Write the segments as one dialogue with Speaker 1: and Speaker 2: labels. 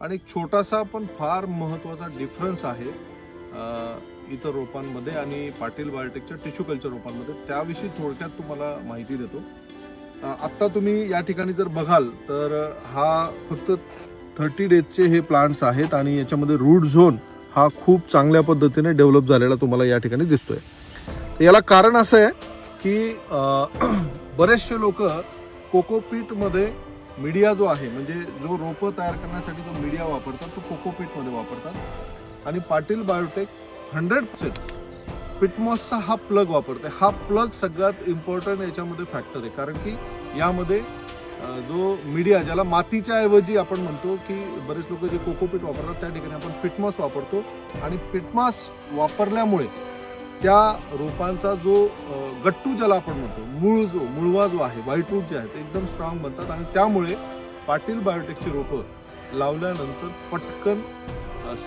Speaker 1: आणि एक छोटासा पण फार महत्त्वाचा डिफरन्स आहे इतर रोपांमध्ये आणि पाटील बायोटेकच्या टिश्यू कल्चर रोपांमध्ये. त्याविषयी थोडक्यात तुम्हाला माहिती देतो. आत्ता तुम्ही या ठिकाणी जर बघाल तर हा फक्त थर्टी डेजचे हे प्लांट्स आहेत आणि याच्यामध्ये रूट झोन हा खूप चांगल्या पद्धतीने डेव्हलप झालेला तुम्हाला या ठिकाणी दिसतोय. याला कारण असं आहे की बरेचसे लोक कोकोपीटमध्ये मीडिया जो आहे म्हणजे जो रोपं तयार करण्यासाठी जो मीडिया वापरतात तो कोकोपीटमध्ये वापरतात. आणि पाटील बायोटेक हंड्रेड पर्सेंट पिटमॉसचा हा प्लग वापरते हा प्लग सगळ्यात इम्पॉर्टंट याच्यामध्ये फॅक्टर आहे. कारण की यामध्ये जो मीडिया ज्याला मातीच्या ऐवजी आपण म्हणतो की बरेच लोक जे कोकोपीट वापरतात त्या ठिकाणी आपण पिटमॉस वापरतो. आणि पिटमॉस वापरल्यामुळे त्या रोपांचा जो गट्टू ज्याला आपण म्हणतो मूळ जो मुळवा जो आहे व्हाईट रूट जे आहे ते एकदम स्ट्रॉंग बनतात आणि त्यामुळे पाटील बायोटेकची रोपं लावल्यानंतर पटकन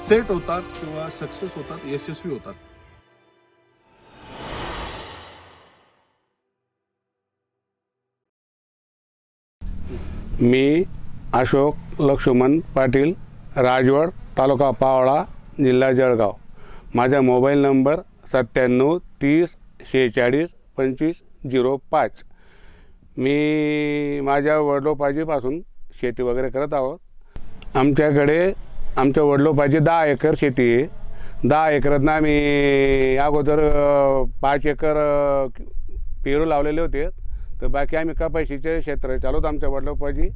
Speaker 1: सेट होतात किंवा सक्सेस होतात यशस्वी होतात.
Speaker 2: मी अशोक लक्ष्मण पाटील राजवड तालुका पावळा जिल्हा जळगाव. माझा मोबाईल नंबर सत्त्याण्णव तीस शेहेचाळीस पंचवीस झिरो पाच. मी माझ्या वडलोपाजीपासून शेती वगैरे करत आहोत. आमच्याकडे आमच्या वडलोपाजी दहा एकर शेती आहे. दहा एकरातनं आम्ही अगोदर पाच एकर पेरू लावलेले होते. तर बाकी आम्ही कपाशीचे क्षेत्र चालवतो आमच्या वडलोपाजी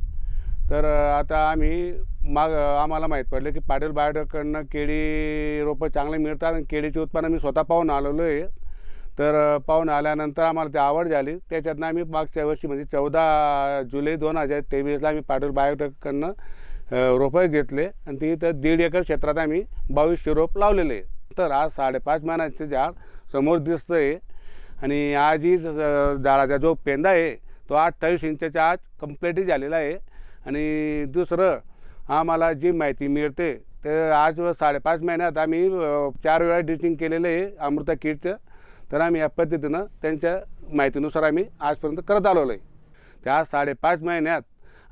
Speaker 2: तर आता आम्ही माग आम्हाला माहीत पडलं की पाटील बायोटेकडनं केळी रोपं चांगले मिळतात आणि केळीचे उत्पन्न मी स्वतः पाहून आलेलो आहे तर पाहून आल्यानंतर आम्हाला ती आवड झाली. त्याच्यातनं आम्ही मागच्या वर्षी म्हणजे चौदा जुलै दोन हजार तेवीसला आम्ही पाटील बायोटेककडनं रोपं घेतले आणि ती तर दीड एकर क्षेत्रात आम्ही बावीसशे रोप लावलेले तर आज साडेपाच महिन्याचे झाड समोर दिसतं आहे आणि आज ही झाडाचा जो पेंदा आहे तो अठ्ठावीस इंचाच्या आज कम्प्लीटही झालेला आहे. आणि दुसरं आम्हाला जी माहिती मिळते तर आज साडेपाच महिन्यात आम्ही चार वेळा ड्रिचिंग केलेलं आहे अमृता किटचं तर आम्ही या पद्धतीनं त्यांच्या माहितीनुसार आम्ही आजपर्यंत करत आलेलो आहे. त्या साडेपाच महिन्यात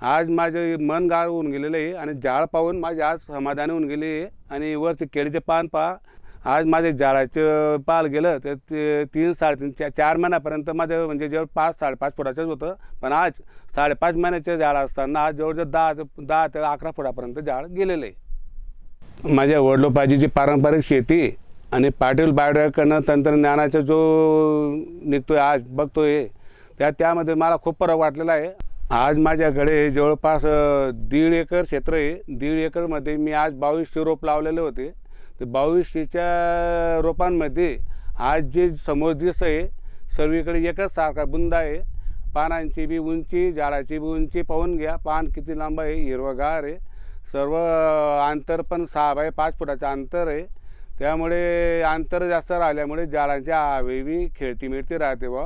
Speaker 2: आज माझे मन गार होऊन गेलेलं आहे आणि जाळ पाहून माझे आज समाधानी होऊन गेले आहे. आणि वरचे केळीचे पान पहा आज माझे झाडाचं पाल गेलं तर ते तीन साडेतीन चार चार महिन्यापर्यंत माझं म्हणजे जवळ पाच साडेपाच फुटाचंच होतं. पण आज साडेपाच महिन्याचे झाड असताना आज जवळजवळ दहा ते- दहा ते अकरा फुटापर्यंत झाड गेलेलं आहे. माझ्या वडलोपाजीची पारंपरिक शेती आणि पाटील बायोटेककडनं तंत्रज्ञानाचा जो निघतोय आज बघतोय त्या त्यामध्ये मला खूप फरक वाटलेला आहे. आज माझ्याकडे जवळपास दीड एकर क्षेत्र आहे. दीड एकरमध्ये मी आज बावीसशे रोप लावलेले होते. ते बावीसशेच्या रोपांमध्ये आज जे समोर दिसत आहे सर्वीकडे एकच सारखा बुंद आहे. पानांची बी उंची झाडाची बी उंची पाहून घ्या. पान किती लांब आहे? हिरवगार आहे. सर्व अंतर पण सहा बाय पाच फुटाचं अंतर आहे. त्यामुळे अंतर जास्त राहिल्यामुळे झाडांच्या हवे खेळती मिळती राहते व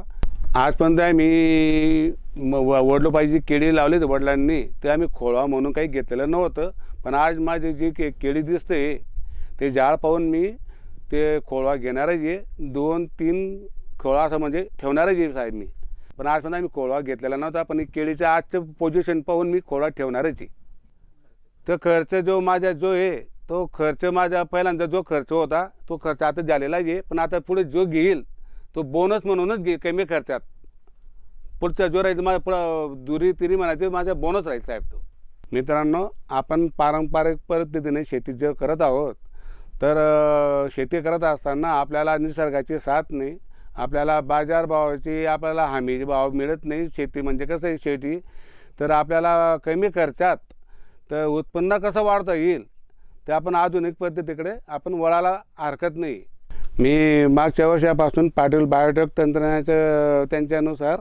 Speaker 2: आजपर्यंत आम्ही म- व- केळी लावलीत वडिलांनी. ते आम्ही खोळवा म्हणून काही घेतलेलं नव्हतं. पण आज माझी जी के केळी दिसते ते जाळ पाहून मी ते खोळवा घेणारच आहे. दोन तीन खोळा असं म्हणजे ठेवणारच आहे साहेब मी. पण आज पण आम्ही खोळवा घेतलेला नव्हता पण केळीचं आजचं पोझिशन पाहून मी खोळवा ठेवणारच आहे. तर खर्च जो माझा जो आहे तो खर्च माझा पहिल्यांदा जो खर्च होता तो खर्च आता झालेलाच आहे. पण आता पुढे जो घेईल तो बोनस म्हणूनच घे कमी खर्चात. पुढचा जो राहील माझा पुढं दुरी तिरी म्हणायचे माझा बोनस राहील साहेब तो. मित्रांनो आपण पारंपरिक पद्धतीने शेती जे करत आहोत तर शेती करत असताना आपल्याला निसर्गाची साथ नाही. आपल्याला बाजारभावाची आपल्याला हमी भाव मिळत नाही. शेती म्हणजे कसं आहे शेती? तर आपल्याला कमी खर्चात तर उत्पन्न कसं वाढता येईल? ते आपण आधुनिक पद्धतीकडे आपण वळायला हरकत नाही. मी मागच्या वर्षापासून पाटील बायोटेक तंत्रज्ञानाच्या त्यांच्यानुसार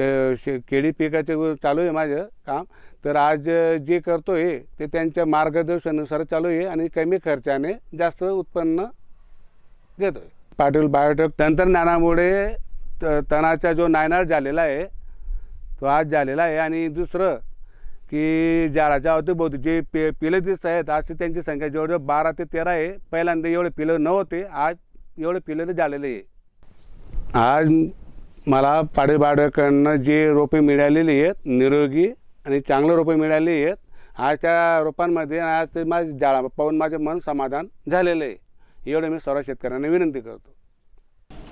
Speaker 2: ते शे केळी पिकाचे चालू आहे माझं काम. तर आज जे करतो आहे ते त्यांच्या मार्गदर्शनानुसार चालू आहे आणि कमी खर्चाने जास्त उत्पन्न घेतो आहे पाटील बायोटेक तंत्रज्ञानामुळे त तणाचा जो नायनाट झालेला आहे तो आज झालेला आहे. आणि दुसरं की झाडाच्या अवतीभोवती जे पे पिलं दिसत आहेत आज त्यांची संख्या जवळजवळ बारा ते तेरा आहे. पहिल्यांदा एवढे पिलं नव्हते आज एवढे पिलं झालेले आहे. आज मला पाटील जे रोपे मिळालेली आहेत निरोगी आणि चांगले रोपे मिळालेली आहेत आज त्या रोपांमध्ये आज ते माझे जाळा पाहून माझे मन समाधान झालेलं आहे. एवढं मी सर्व शेतकऱ्यांना विनंती करतो.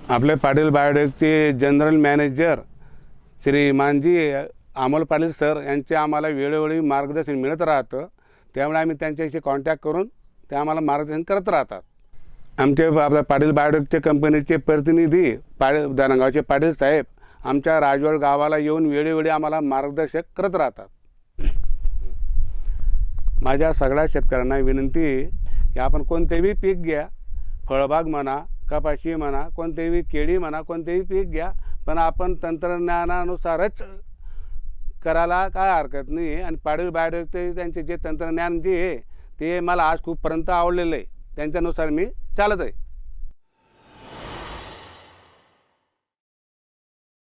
Speaker 2: आपले पाटील बायोडेकचे जनरल मॅनेजर श्री मानजी अमोल पाटील सर यांचे आम्हाला वेळोवेळी मार्गदर्शन मिळत राहतं. त्यामुळे आम्ही त्यांच्याशी कॉन्टॅक्ट करून ते आम्हाला मार्गदर्शन करत राहतात. आमचे आपल्या पाटील बायोटेकच्या कंपनीचे प्रतिनिधी पाटील धनगावचे पाटील साहेब आमच्या राजवड गावाला येऊन वेळोवेळी आम्हाला मार्गदर्शक करत राहतात. माझ्या सगळ्या शेतकऱ्यांना विनंती की आपण कोणतेही पीक घ्या फळबाग म्हणा कपाशी म्हणा कोणतेही केळी म्हणा कोणतेही पीक घ्या पण आपण तंत्रज्ञानानुसारच करायला काय हरकत नाही. आणि पाडील बायोटेकचे त्यांचे जे तंत्रज्ञान जे आहे ते मला आज खूपपर्यंत आवडलेलं आहे. त्यांच्यानुसार मी चालत आहे